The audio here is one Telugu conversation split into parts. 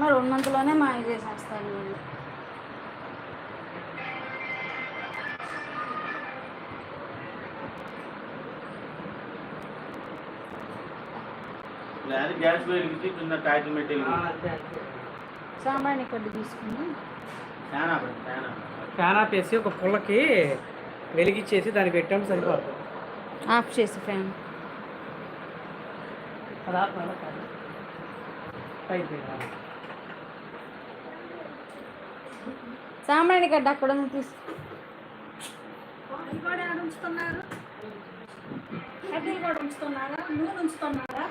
మరి ఉన్నంతలోనే మాయ చేసేస్తాను వీళ్ళు లేదా గ్యాస్ వెలిగించి కింద కొద్ది తీసుకుని. ఫ్యాన్ ఆపండి ఫ్యాన్ ఆపండి. ఫ్యాన్ ఆపేసి ఒక పుల్లకి వెలిగించేసి దాన్ని పెట్టాము సరిపోతుంది. ఆఫ్ చేసి ఫ్యాన్. అది ఆపమా కాదు అయిపోయింది సాంబార్ని గడ్డ అక్కడ ఉంది తీసు ఉంచుతున్నారు కూడా ఉంచుతున్నారా నూనె ఉంచుతున్నారా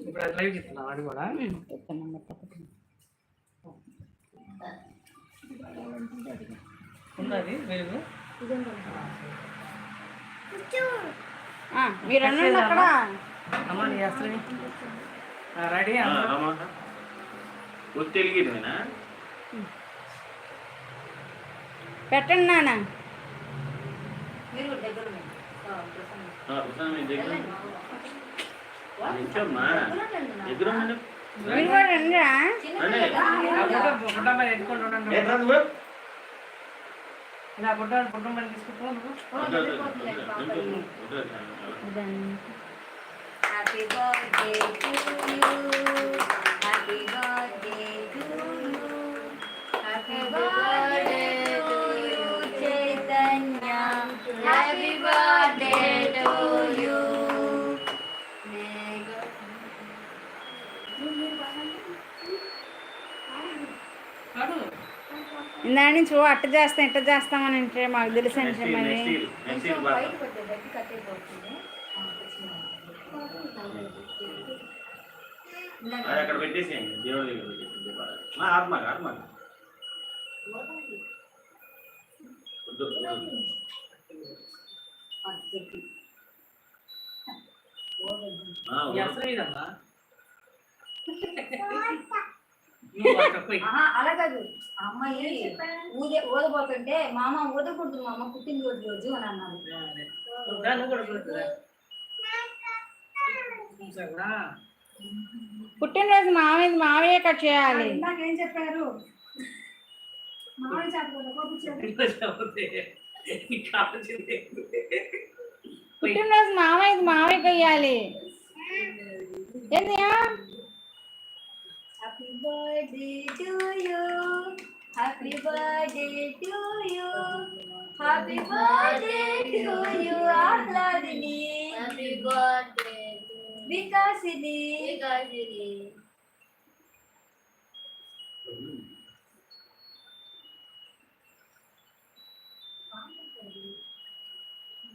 ఇప్పుడు అది లైవ్ చెప్తున్నాం అది కూడా. ఉన్నది వెలుగు. ఆ, మీరు అనండి అక్కడ. అమ్మ నీ చేస్తుంది రెడీ ఆ, రమా. పెట్టండి నాన్న. మీరు కూడా రండిరా రండి. గుడ్డ మీద ఎత్తుకొని ఉండండి ఏ, రా నువ్వు. ఇలా గుడ్డ గుడ్డ మీద తీసుకుంటా నువ్వు. వద్దు, వద్దు, వద్దు, వద్దు, వద్దు, వద్దు. ఇదండి. హ్యాపీ బర్త్డే టు యూ ఇందా నుంచి ఓ అట్ట చేస్తాం ఇట్ట చేస్తామని అంటే మాకు తెలుసు నెక్స్ట్ అంటే ఇయర్, మరి. అక్కడ పెట్టేసేయండి దేవుడి దగ్గర వద్దు, వద్దు. ఆ, ఈ వద్దు. అసలు ఇదమ్మా నువ్వు అక్కడ పోయి. అలా కాదు. అమ్మాయి ఊదే ఊదబోతుంటే మామ ఊదకూడదు మా అమ్మ పుట్టినరోజు రోజు అని అన్నారు? పుట్టినరోజు మామయ్య మావయ్య కట్ చేయాలి. ఇందాక ఏం చెప్పారు? మామిడి చేపలు పుట్టినరోజు మామయ్య మావయ్య కొయ్యాలి ఏందియా happy birthday to you happy birthday to you happy birthday to you Ahladini happy birthday Vikasini Vikasini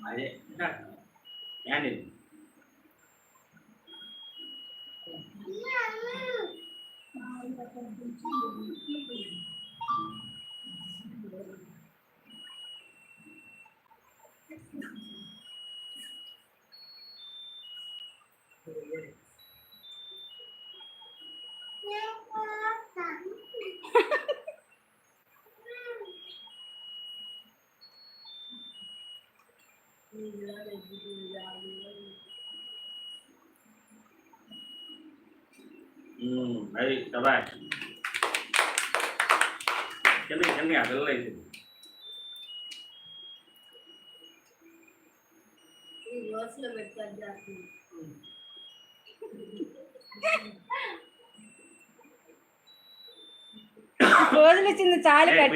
అదే Yani Thank you. ఏంది? ఉమ్, అది శబాష్ కింద కింద అసలు అయిపోయింది ఈ రోజులో పెట్టుకొని చేస్తుంది రోజులు ఇచ్చింది చాలు కట్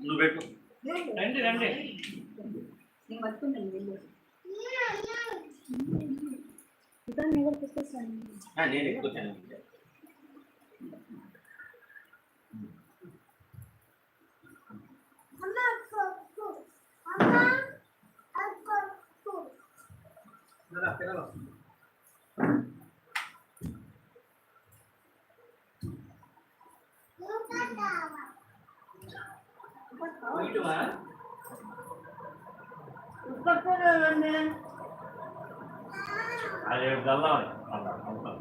నువ్వు పెట్టు రండి రండి నేను పట్టుకుంటాను నేను ఎక్కువ. ఇటువా? అది చల్లాలి అలా, అలా.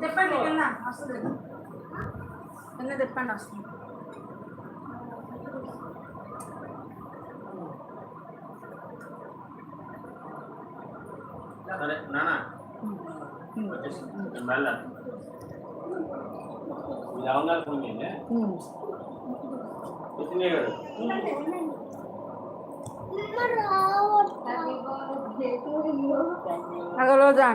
చెప్పండి కింద వస్తుంది కింద చెప్పండి వస్తుంది సరే నానా వచ్చేసి నేను రోజా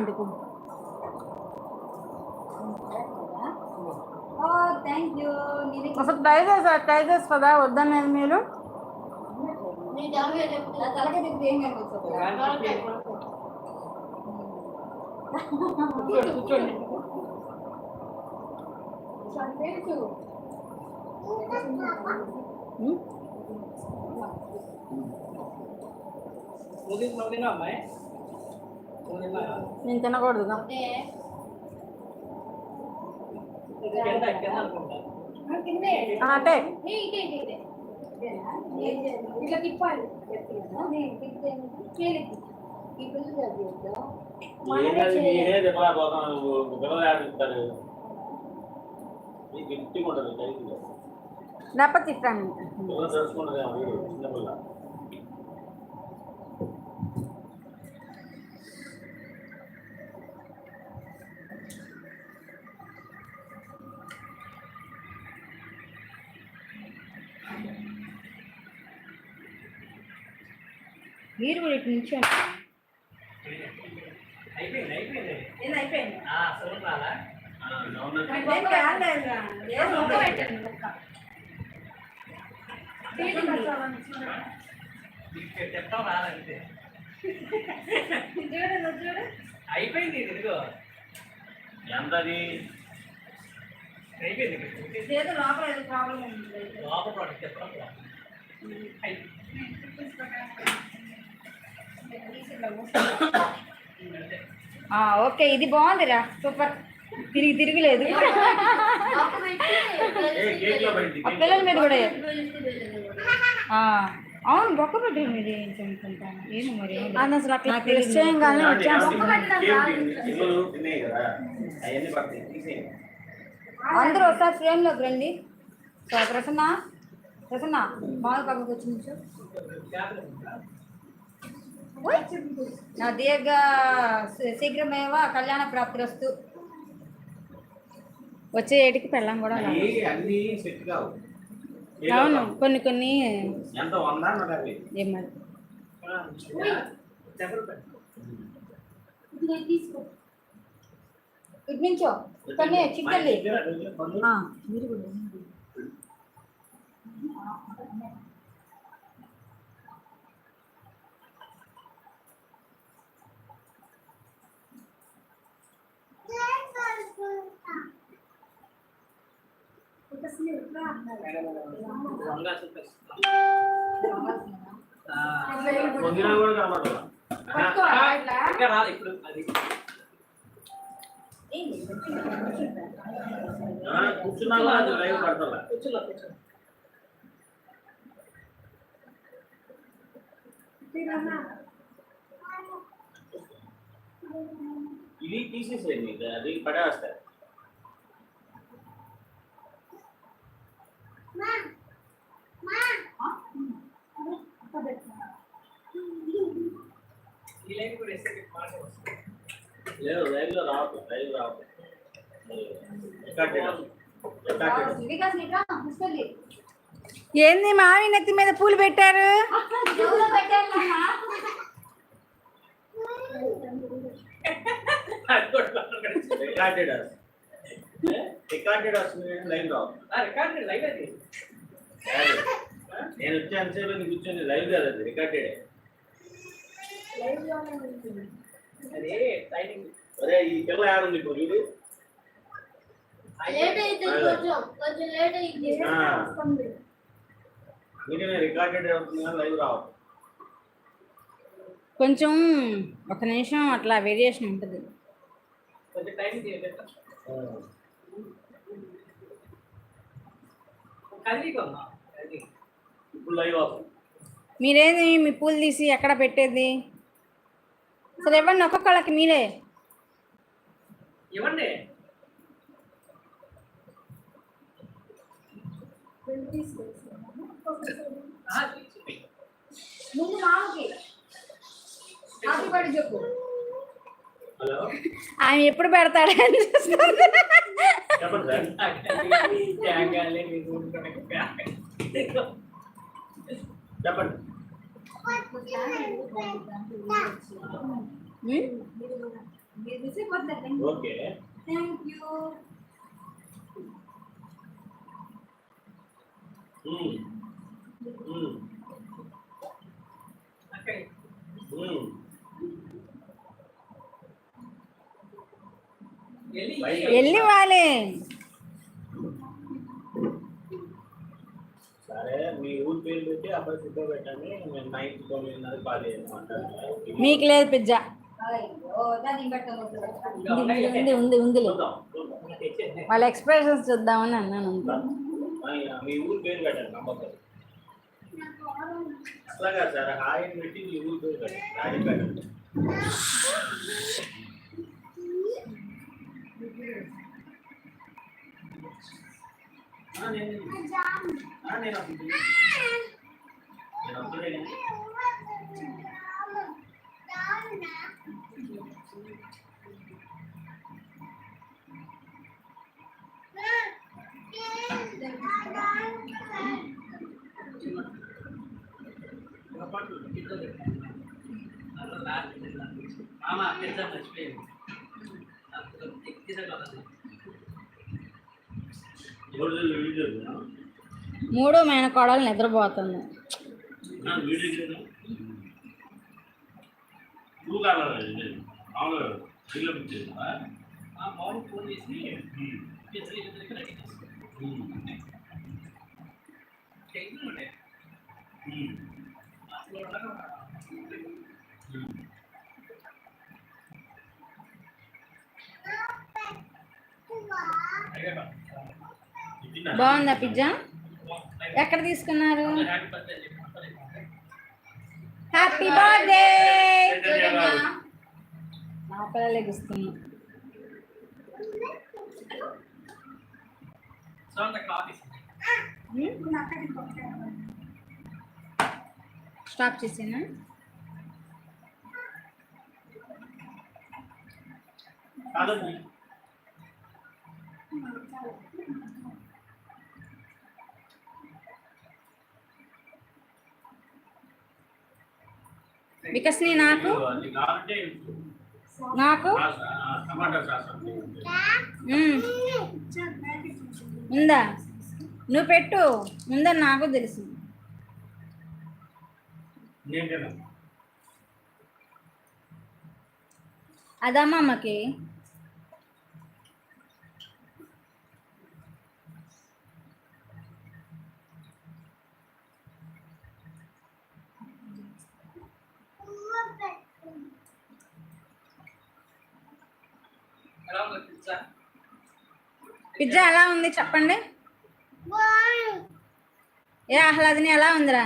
అసలు ట్రై చేసా ట్రై చేసి కదా వద్దనేది మీరు. కూర్చోండి కూర్చోండి తెలుసు నువ్వు తిన్నా- నువ్వు తిన్నావా అమ్మాయి నువ్వు తిన్నావా? నేను తినకూడదు అంటే ఇది కింద కింద అనుకుంటా కిందే ఆ, అంటే ఏ ఇటే ఇటే ఇటే ఇట్లా తిప్పాలి నేను తిప్పితే చేయలేదు ఈ పిల్లలు చదివిద్దాం కాదు, మీరే కూడా ఇటు నుంచి అయిపోయింది అయిపోయింది. అయిపోయింది. అయిపోయింది ఇది ఇదిగో. ఎంతది? అయిపోయింది ఇది. ఏదో లోపల ప్రాబ్లం ఉంది లోపల ప్రోడక్ట్ చెప్పడం ఓకే ఇది బాగుందిరా. సూపర్. తిరిగి తిరిగిలేదు ఒక్క పెట్టి ఏ కేక్లో పడింది ఆ పిల్లల మీద కూడా అవును బొక్క పెట్టి మీది అనుకుంటాను ఏమో మరి అది అసలు అట్లా నిశ్చయం కానీ వచ్చేస్తాం పిల్లలు తిన్నాయి కదా అవన్నీ పడతాయి తీసేయండి అందరూ ఒకసారి ఫ్రేమ్లోకి రండి. సో ప్రసన్న ప్రసన్న బాగా పక్కకు వచ్చి నుంచో. నా దీర్ఘ శీఘ్రమేవ కళ్యాణ ప్రాప్తిరస్తు. వచ్చే ఏటికి పెళ్ళం కూడా అవును కొన్ని కొన్ని నుంచో ఇక్కడనే చిక్కల్లి మీరు కూడా పొందినా కూడా కనబడదు ఆ, ఇంకా రాదు ఇప్పుడు అది ఏంటి ఆ, కూర్చున్నా కూడా అది లైవ్ పడతా కూర్చోలే కూర్చో ఇది తీసేసేయండి ఇది అది పడేస్తారు ఈ లైన్ కూడా వేస్తే మీకు మాట వస్తుంది లేదు లైవ్లో లైవ్ నీకా ముస్తలి ఏంది మావి నెత్తి మీద పూలు పెట్టారు? నాన్న. రికార్డెడ్ రికార్డెడ్ వస్తుంది లైవ్ ఆ రికార్డ్ లైవ్ అది. కాదు. నేను వచ్చే అంతసేపు నీకు కూర్చొని లైవ్ కాదు అది రికార్డెడ్ ఈ పిల్ల చూడు. కొంచెం ఒక నిమిషం అట్లా వేరియేషన్ ఉంటుంది. మీరేది మీ పూలు తీసి ఎక్కడ పెట్టేది? సరే ఇవ్వండి ఒక్కొక్కళ్ళకి మీరే? ఇవ్వండి. ముందు మామకి. హ్యాపీ బర్త్డే చెప్పు. హలో? ఆమె ఎప్పుడు పెడతాడని చూస్తుంది. చెప్పండి. Okay thank you um. ఉమ్. అక్కడ ఉమ్. వెళ్ళి బయట- వెళ్ళి వాళ్ళే సరే మీ ఊరి పేరు పెట్టి అబ్బాయి ఫోటో పెట్టండి మేము నైట్ తొమ్మిదిన్నర కాల్ చేయమంటారు మీకు లేదు పిజ్జా. ఉంది ఉంది. వాళ్ళ ఎక్స్ప్రెషన్స్ చూద్దామని అన్నాను నేను మామ పిజ్జా మర్చిపోయింది మూడో మేనకోడలు నిద్రపోతుంది. నువ్వు ఇల్లు మార్నింగ్ ఫోన్ చేసి? బాగుందా పిజ్జా? ఎక్కడ తీసుకున్నారు? Happy birthday. నా అంత అక్కడ ఆఫీస్ స్టాప్ చేసేనా? కాదండి వికస్ని నాకు నాకు. ఉందా? నువ్వు పెట్టు. ఉందని నాకు తెలుసు. నేను పిజ్జా పిజ్జా ఎలా ఉంది చెప్పండి? ఏ ఆహ్లాదిని ఎలా ఉందిరా?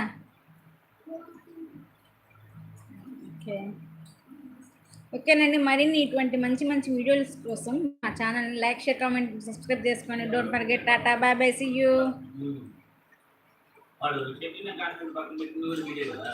ఓకే. ఓకేనండి మరిన్ని ఇటువంటి మంచి మంచి వీడియోస్ కోసం మా ఛానల్ని లైక్ షేర్ కామెంట్ సబ్స్క్రైబ్ చేసుకోండి. Don't forget tata bye bye see you వాడు చెప్పిన కాన్సెప్ట్ పక్కన పెట్టి వీడియో కదా.